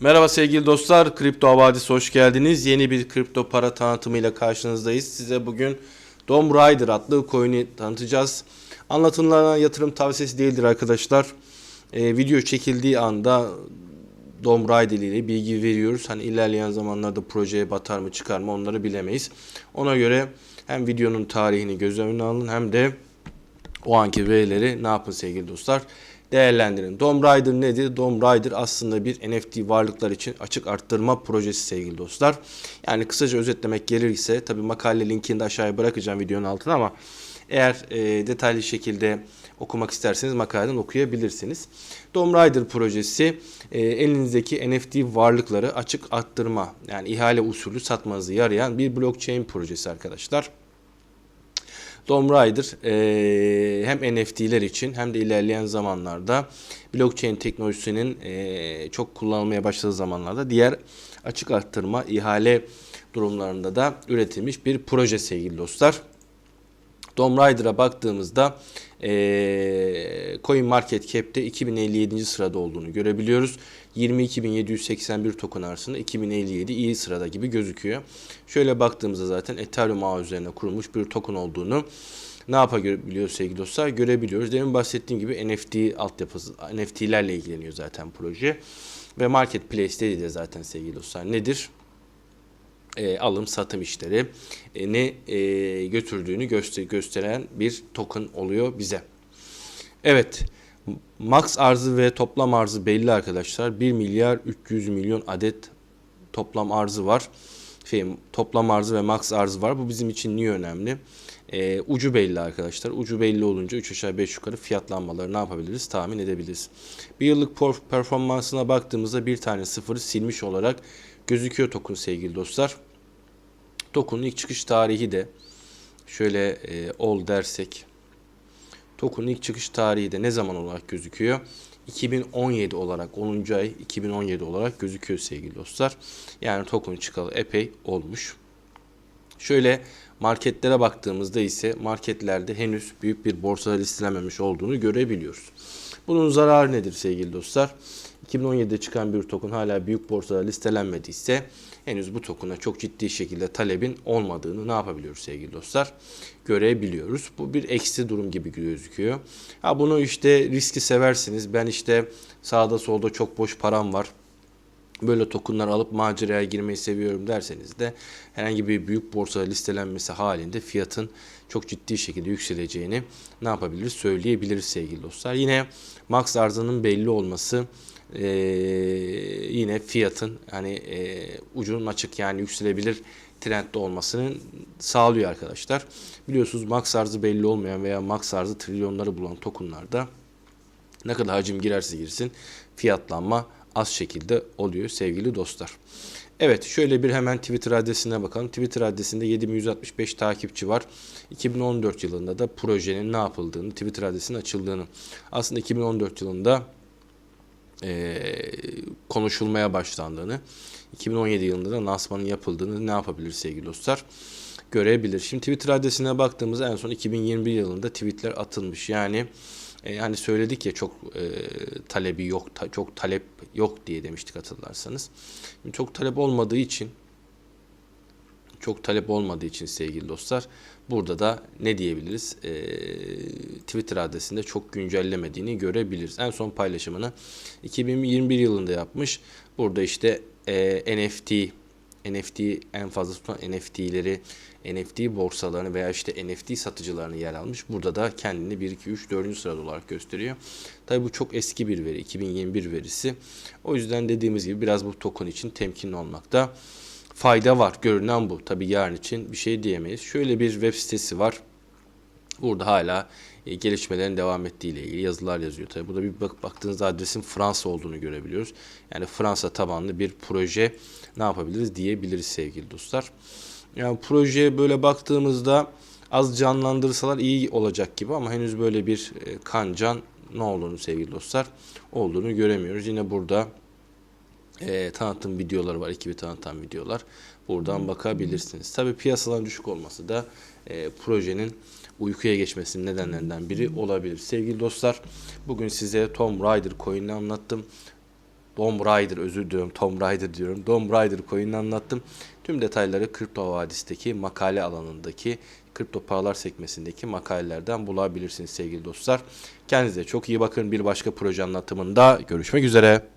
Merhaba sevgili dostlar, Kripto Havadisi hoş geldiniz. Yeni bir kripto para tanıtımıyla karşınızdayız. Size bugün Dom Rider adlı coin'i tanıtacağız. Anlatımlarına yatırım tavsiyesi değildir arkadaşlar. Ee, video çekildiği anda Dom Rider ile bilgi veriyoruz. Hani ilerleyen zamanlarda projeye batar mı çıkar mı onları bilemeyiz. Ona göre hem videonun tarihini göz önüne alın hem de o anki verileri ne yapın sevgili dostlar? Değerlendirin. Dom Rider nedir? Dom Rider aslında bir NFT varlıklar için açık arttırma projesi sevgili dostlar. Yani kısaca özetlemek gerekirse tabi makale linkini de aşağıya bırakacağım videonun altına ama eğer e, detaylı şekilde okumak isterseniz makaleden okuyabilirsiniz. Dom Rider projesi e, elinizdeki NFT varlıkları açık arttırma yani ihale usulü satmanızı yarayan bir blockchain projesi arkadaşlar. Dom Rider e, hem NFT'ler için hem de ilerleyen zamanlarda blockchain teknolojisinin e, çok kullanılmaya başladığı zamanlarda diğer açık arttırma ihale durumlarında da üretilmiş bir proje sevgili dostlar. Dom Rider'a baktığımızda e, Coin Market Cap'te 2057. sırada olduğunu görebiliyoruz. 22.781 token arasında 2057 iyi sırada gibi gözüküyor. Şöyle baktığımızda zaten Ethereum ağı üzerine kurulmuş bir token olduğunu ne yapabiliyoruz sevgili dostlar? Görebiliyoruz. Demin bahsettiğim gibi NFT altyapısı, NFT'lerle ilgileniyor zaten proje. Ve Marketplace'te de zaten sevgili dostlar nedir? E, alım satım işleri e, e, götürdüğünü göster gösteren bir token oluyor bize. Evet. Max arzı ve toplam arzı belli arkadaşlar. 1 milyar 300 milyon adet toplam arzı var. Şey, toplam arzı ve max arzı var. Bu bizim için niye önemli? Ee, ucu belli arkadaşlar. Ucu belli olunca 3 aşağı 5 yukarı fiyatlanmaları ne yapabiliriz? Tahmin edebiliriz. Bir yıllık performansına baktığımızda bir tane sıfırı silmiş olarak gözüküyor token sevgili dostlar. Token'un ilk çıkış tarihi de şöyle e, ol dersek Token'un ilk çıkış tarihi de ne zaman olarak gözüküyor? 2017 olarak 10. ay 2017 olarak gözüküyor sevgili dostlar. Yani token çıkalı epey olmuş. Şöyle marketlere baktığımızda ise marketlerde henüz büyük bir borsada listelenmemiş olduğunu görebiliyoruz. Bunun zararı nedir sevgili dostlar? 2017'de çıkan bir token hala büyük borsada listelenmediyse henüz bu token'a çok ciddi şekilde talebin olmadığını ne yapabiliyoruz sevgili dostlar? Görebiliyoruz. Bu bir eksi durum gibi gözüküyor. Ha bunu işte riski seversiniz. Ben işte sağda solda çok boş param var böyle tokenlar alıp maceraya girmeyi seviyorum derseniz de herhangi bir büyük borsa listelenmesi halinde fiyatın çok ciddi şekilde yükseleceğini ne yapabiliriz söyleyebiliriz sevgili dostlar. Yine max arzının belli olması e, yine fiyatın hani e, ucunun açık yani yükselebilir trendde olmasını sağlıyor arkadaşlar. Biliyorsunuz max arzı belli olmayan veya max arzı trilyonları bulan tokenlarda ne kadar hacim girerse girsin fiyatlanma az şekilde oluyor sevgili dostlar. Evet şöyle bir hemen Twitter adresine bakalım. Twitter adresinde 7165 takipçi var. 2014 yılında da projenin ne yapıldığını, Twitter adresinin açıldığını. Aslında 2014 yılında e, konuşulmaya başlandığını, 2017 yılında da lansmanın yapıldığını ne yapabilir sevgili dostlar? Görebilir. Şimdi Twitter adresine baktığımızda en son 2021 yılında tweetler atılmış. Yani e, hani söyledik ya çok e, talebi yok, ta, çok talep yok diye demiştik hatırlarsanız. Şimdi çok talep olmadığı için çok talep olmadığı için sevgili dostlar burada da ne diyebiliriz? E, Twitter adresinde çok güncellemediğini görebiliriz. En son paylaşımını 2021 yılında yapmış. Burada işte e, NFT NFT en fazla tutan NFT'leri, NFT borsalarını veya işte NFT satıcılarını yer almış. Burada da kendini 1, 2, 3, 4. sırada olarak gösteriyor. Tabi bu çok eski bir veri, 2021 verisi. O yüzden dediğimiz gibi biraz bu token için temkinli olmakta fayda var. Görünen bu. Tabi yarın için bir şey diyemeyiz. Şöyle bir web sitesi var. Burada hala e, gelişmelerin devam ettiği ile ilgili yazılar yazıyor. Tabi burada bir bak baktığınızda adresin Fransa olduğunu görebiliyoruz. Yani Fransa tabanlı bir proje ne yapabiliriz diyebiliriz sevgili dostlar. Yani projeye böyle baktığımızda az canlandırsalar iyi olacak gibi ama henüz böyle bir e, kancan ne olduğunu sevgili dostlar olduğunu göremiyoruz. Yine burada e, tanıtım videoları var. Ekibi tanıtan videolar. Buradan bakabilirsiniz. Tabi piyasaların düşük olması da e, projenin uykuya geçmesinin nedenlerinden biri olabilir. Sevgili dostlar bugün size Tom Rider coin'ini anlattım. Dom Raider özür diliyorum Tom Raider diyorum. Dom Raider coin'ini anlattım. Tüm detayları Kripto Havadis'teki makale alanındaki kripto paralar sekmesindeki makalelerden bulabilirsiniz sevgili dostlar. Kendinize çok iyi bakın. Bir başka proje anlatımında görüşmek üzere.